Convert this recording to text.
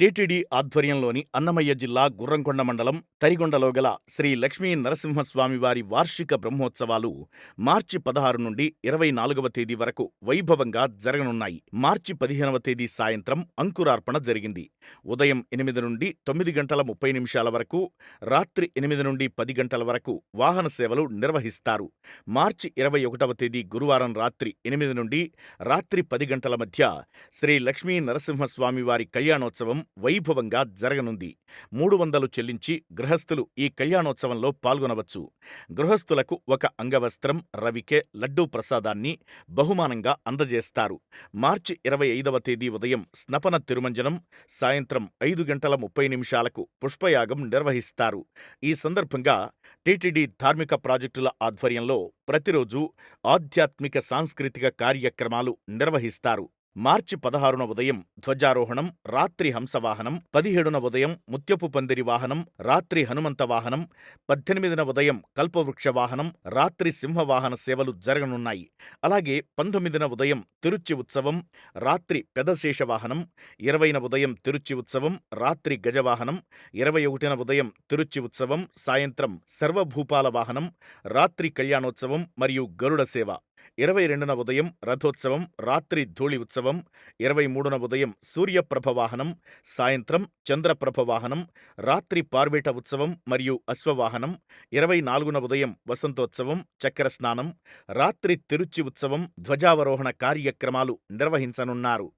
TTD ఆధ్వర్యంలోని అన్నమయ్య జిల్లా గుర్రంకొండ మండలం తరిగొండలో గల శ్రీ లక్ష్మీ నరసింహస్వామివారి వార్షిక బ్రహ్మోత్సవాలు మార్చి పదహారు నుండి ఇరవై నాలుగవ తేదీ వరకు వైభవంగా జరగనున్నాయి. మార్చి పదిహేనవ తేదీ సాయంత్రం అంకురార్పణ జరిగింది. ఉదయం ఎనిమిది నుండి తొమ్మిది గంటల ముప్పై నిమిషాల వరకు రాత్రి ఎనిమిది నుండి పది గంటల వరకు వాహన సేవలు నిర్వహిస్తారు. మార్చి ఇరవై ఒకటవ తేదీ గురువారం రాత్రి ఎనిమిది నుండి రాత్రి పది గంటల మధ్య శ్రీ లక్ష్మీ నరసింహస్వామి వారి కళ్యాణోత్సవం వైభవంగా జరగనుంది. మూడు వందలు చెల్లించి గృహస్థులు ఈ కళ్యాణోత్సవంలో పాల్గొనవచ్చు. గృహస్థులకు ఒక అంగవస్త్రం రవికె లడ్డూ ప్రసాదాన్ని బహుమానంగా అందజేస్తారు. మార్చి ఇరవై ఐదవ తేదీ ఉదయం స్నపన తిరుమంజనం సాయంత్రం ఐదు గంటల ముప్పై నిమిషాలకు పుష్పయాగం నిర్వహిస్తారు. ఈ సందర్భంగా టీటీడీ ధార్మిక ప్రాజెక్టుల ఆధ్వర్యంలో ప్రతిరోజు ఆధ్యాత్మిక సాంస్కృతిక కార్యక్రమాలు నిర్వహిస్తారు. మార్చి పదహారున ఉదయం ధ్వజారోహణం రాత్రి హంసవాహనం పదిహేడున ఉదయం ముత్యపు పందిరి వాహనం రాత్రి హనుమంత వాహనం పద్దెనిమిదిన ఉదయం కల్పవృక్ష వాహనం రాత్రి సింహవాహన సేవలు జరగనున్నాయి. అలాగే పంతొమ్మిదిన ఉదయం తిరుచి ఉత్సవం రాత్రి పెదశేష వాహనం ఇరవైన ఉదయం తిరుచి ఉత్సవం రాత్రి గజవాహనం ఇరవై ఒకటిన ఉదయం తిరుచి ఉత్సవం సాయంత్రం సర్వభూపాల వాహనం రాత్రి కళ్యాణోత్సవం మరియు గరుడ సేవ. ఇరవై రెండున ఉదయం రథోత్సవం రాత్రి ధూళి ఉత్సవం ఇరవై మూడున ఉదయం సూర్యప్రభ వాహనం సాయంత్రం చంద్రప్రభ వాహనం రాత్రి పార్వేట ఉత్సవం మరియు అశ్వవాహనం ఇరవై నాలుగున ఉదయం వసంతోత్సవం చక్కెర స్నానం రాత్రి తిరుచి ఉత్సవం ధ్వజావరోహణ కార్యక్రమాలు నిర్వహించనున్నారు.